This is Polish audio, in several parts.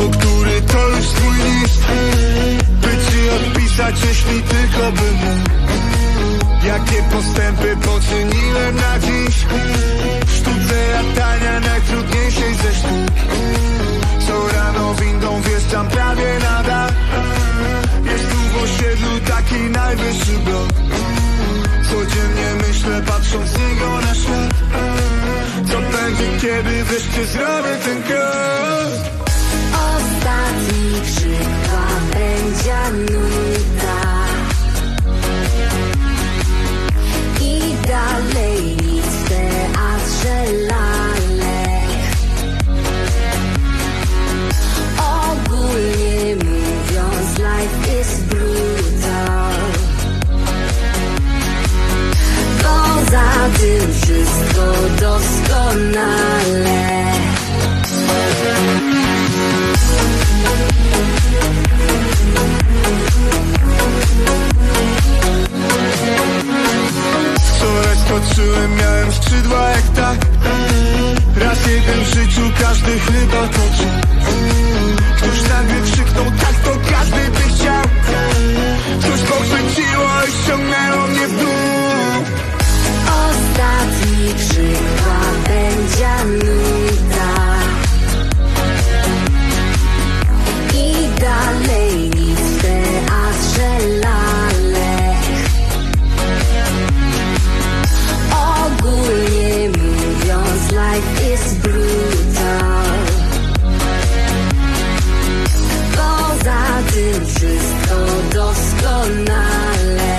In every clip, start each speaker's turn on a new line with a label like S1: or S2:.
S1: bo który to już twój list? By ci odpisać, jeśli tylko bym mógł. Jakie postępy poczyniłem na dziś? Sztuce latania najtrudniejszej ze sztuk. Co rano windą wjeżdżam prawie na dach. Jest tu w osiedlu taki najwyższy blok. Codziennie myślę patrząc z niego na świat Co będzie kiedy wreszcie zrobię ten krok
S2: gdy wszystko doskonale.
S1: Wczoraj skoczyłem, miałem skrzydła jak tak Raz jeden w życiu, każdy chyba
S2: doskonale.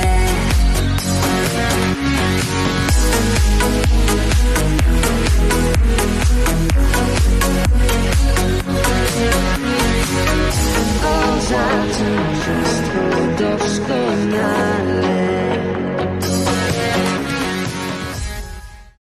S2: Poza tym wszystko doskonale.